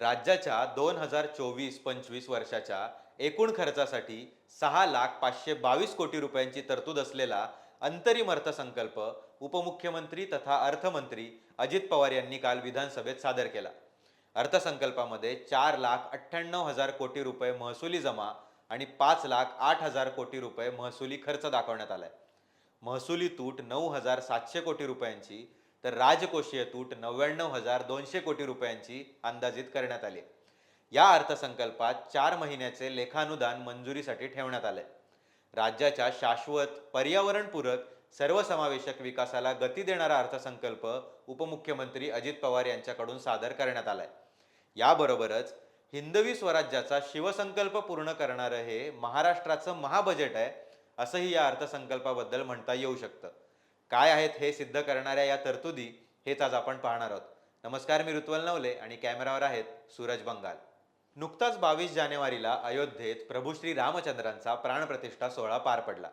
राज्याच्या दोन हजार चोवीस पंचवीस वर्षाच्या एकूण खर्चासाठी सहा लाख पाचशे बावीस कोटी रुपयांची तरतूद असलेला अंतरिम अर्थसंकल्प उपमुख्यमंत्री तथा अर्थमंत्री अजित पवार यांनी काल विधानसभेत सादर केला. अर्थसंकल्पामध्ये चार लाख अठ्ठ्याण्णव हजार कोटी रुपये महसुली जमा आणि पाच लाख आठ हजार कोटी रुपये महसुली खर्च दाखवण्यात आलाय. महसुली तूट नऊ हजार सातशे कोटी रुपयांची तर राजकोषीय तूट नव्याण्णव हजार दोनशे कोटी रुपयांची अंदाजित करण्यात आली या अर्थसंकल्पात चार महिन्याचे लेखानुदान मंजुरीसाठी ठेवण्यात आले राज्याच्या शाश्वत पर्यावरणपूरक सर्वसमावेशक विकासाला गती देणारा अर्थसंकल्प उपमुख्यमंत्री अजित पवार यांच्याकडून सादर करण्यात आलाय. याबरोबरच हिंदवी स्वराज्याचा शिवसंकल्प पूर्ण करणारं हे महाराष्ट्राचं महाबजेट आहे असंही या अर्थसंकल्पाबद्दल म्हणता येऊ शकतं. काय आहेत हे सिद्ध करणाऱ्या या तरतुदी हेच आज आपण पाहणार आहोत. नमस्कार मी ऋत्वल नवले आणि कॅमेरावर आहेत सूरज बंगाल. नुकताच बावीस जानेवारीला अयोध्येत प्रभू श्री रामचंद्रांचा प्राणप्रतिष्ठा सोहळा पार पडला.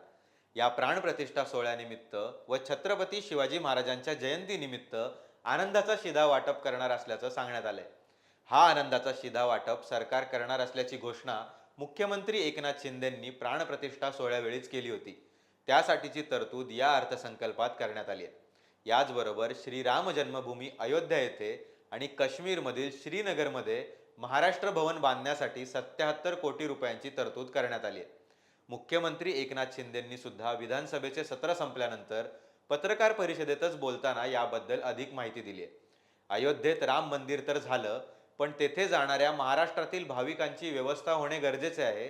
या प्राणप्रतिष्ठा सोहळ्यानिमित्त व छत्रपती शिवाजी महाराजांच्या जयंतीनिमित्त आनंदाचा शिधा वाटप करणार असल्याचं सांगण्यात आलंय. हा आनंदाचा शिधा वाटप सरकार करणार असल्याची घोषणा मुख्यमंत्री एकनाथ शिंदेंनी प्राणप्रतिष्ठा सोहळ्यावेळीच केली होती. त्यासाठीची तरतूद या अर्थसंकल्पात करण्यात आली आहे. याचबरोबर श्रीराम जन्मभूमी अयोध्या येथे आणि काश्मीरमधील श्रीनगरमध्ये महाराष्ट्र भवन बांधण्यासाठी सत्याहत्तर कोटी रुपयांची तरतूद करण्यात आली आहे. मुख्यमंत्री एकनाथ शिंदेंनी सुद्धा विधानसभेचे सत्र संपल्यानंतर पत्रकार परिषदेतच बोलताना याबद्दल अधिक माहिती दिली आहे. अयोध्येत राम मंदिर तर झालं पण तेथे जाणाऱ्या महाराष्ट्रातील भाविकांची व्यवस्था होणे गरजेचे आहे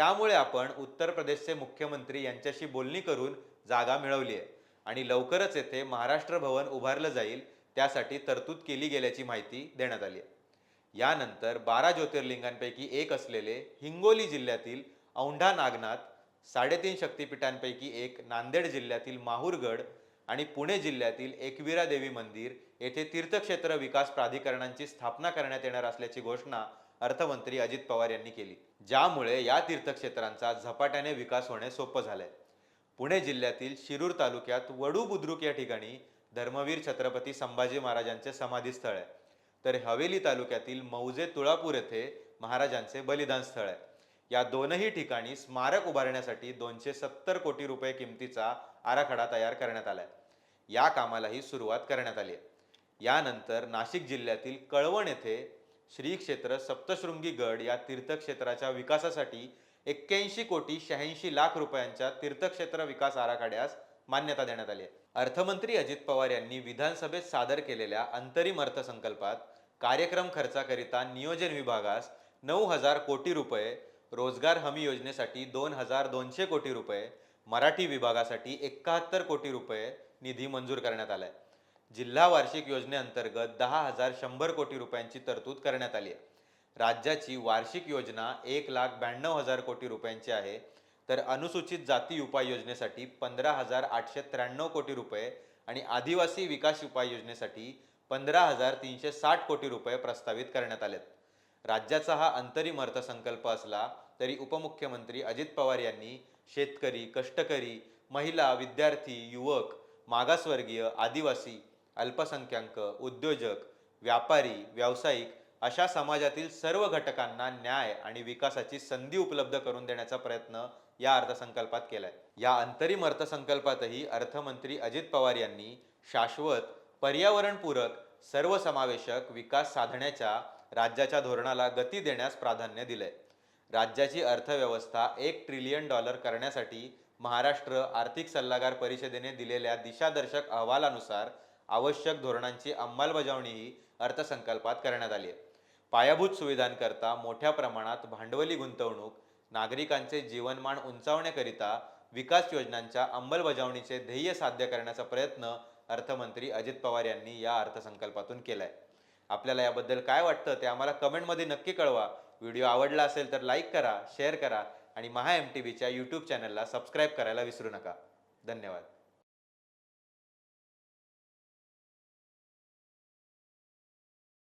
त्यामुळे आपण उत्तर प्रदेशचे मुख्यमंत्री यांच्याशी बोलणी करून जागा मिळवली आहे. आणि लवकरच येथे महाराष्ट्र भवन उभारलं जाईल त्यासाठी तरतूद केली गेल्याची माहिती देण्यात आली आहे. यानंतर बारा ज्योतिर्लिंगांपैकी एक असलेले हिंगोली जिल्ह्यातील औंढा नागनाथ साडेतीन शक्तिपीठांपैकी एक नांदेड जिल्ह्यातील माहूरगड आणि पुणे जिल्ह्यातील एकविरा देवी मंदिर येथे तीर्थक्षेत्र विकास प्राधिकरणांची स्थापना करण्यात येणार असल्याची घोषणा अर्थमंत्री अजित पवार यांनी केली ज्यामुळे या तीर्थक्षेत्रांचा झपाट्याने विकास होणे सोपं झालंय. पुणे जिल्ह्यातील शिरूर तालुक्यात वडू बुद्रुक या ठिकाणी धर्मवीर छत्रपती संभाजी महाराजांचे समाधीस्थळ आहे. तर हवेली तालुक्यातील मौजे तुळापूर येथे महाराजांचे बलिदान स्थळ आहे. या दोनही ठिकाणी स्मारक उभारण्यासाठी दोनशे सत्तर कोटी रुपये किमतीचा आराखडा तयार करण्यात आलाय. या कामालाही सुरुवात करण्यात आली आहे. यानंतर नाशिक जिल्ह्यातील कळवण येथे श्री क्षेत्र सप्तशृंगी गड या तीर्थक्षेत्राच्या विकासासाठी एक्क्याऐंशी कोटी शहाऐंशी लाख रुपयांच्या तीर्थक्षेत्र विकास आराखड्यास मान्यता देण्यात आली आहे. अर्थमंत्री अजित पवार यांनी विधानसभेत सादर केलेल्या अंतरिम अर्थसंकल्पात कार्यक्रम खर्चाकरिता नियोजन विभागास नऊ हजार कोटी रुपये रोजगार हमी योजनेसाठी दोन हजार दोनशे कोटी रुपये मराठी विभागासाठी एकाहत्तर कोटी रुपये निधी मंजूर करण्यात आलाय. जिल्हा वार्षिक योजनेअंतर्गत दहा हजार शंभर कोटी रुपयांची तरतूद करण्यात आली आहे. राज्याची वार्षिक योजना एक लाख ब्याण्णव हजार कोटी रुपयांची आहे. तर अनुसूचित जाती उपाय योजनेसाठी पंधरा हजार आठशे त्र्याण्णव कोटी रुपये आणि आदिवासी विकास उपाय योजनेसाठी पंधरा हजार तीनशे साठ कोटी रुपये प्रस्तावित करण्यात आलेत. राज्याचा हा अंतरिम अर्थसंकल्प असला तरी उपमुख्यमंत्री अजित पवार यांनी शेतकरी कष्टकरी महिला विद्यार्थी युवक मागासवर्गीय आदिवासी अल्पसंख्याक उद्योजक व्यापारी व्यावसायिक अशा समाजातील सर्व घटकांना न्याय आणि विकासाची संधी उपलब्ध करून देण्याचा प्रयत्न या अर्थसंकल्पात केलाय. या अंतरिम अर्थसंकल्पातही अर्थमंत्री अजित पवार यांनी शाश्वत पर्यावरणपूरक सर्वसमावेशक विकास साधण्याच्या राज्याच्या धोरणाला गती देण्यास प्राधान्य दिलंय. राज्याची अर्थव्यवस्था एक ट्रिलियन डॉलर करण्यासाठी महाराष्ट्र आर्थिक सल्लागार परिषदेने दिलेल्या दिशादर्शक अहवालानुसार आवश्यक धोरणांची अंमलबजावणीही अर्थसंकल्पात करण्यात आली आहे. पायाभूत सुविधांकरता मोठ्या प्रमाणात भांडवली गुंतवणूक नागरिकांचे जीवनमान उंचावण्याकरिता विकास योजनांच्या अंमलबजावणीचे ध्येय साध्य करण्याचा प्रयत्न अर्थमंत्री अजित पवार यांनी या अर्थसंकल्पातून केलाय. आपल्याला याबद्दल काय वाटतं ते आम्हाला कमेंटमध्ये नक्की कळवा. व्हिडिओ आवडला असेल तर लाईक करा शेअर करा आणि महा एम टी व्हीच्या यूट्यूब चॅनलला सबस्क्राईब करायला विसरू नका. धन्यवाद.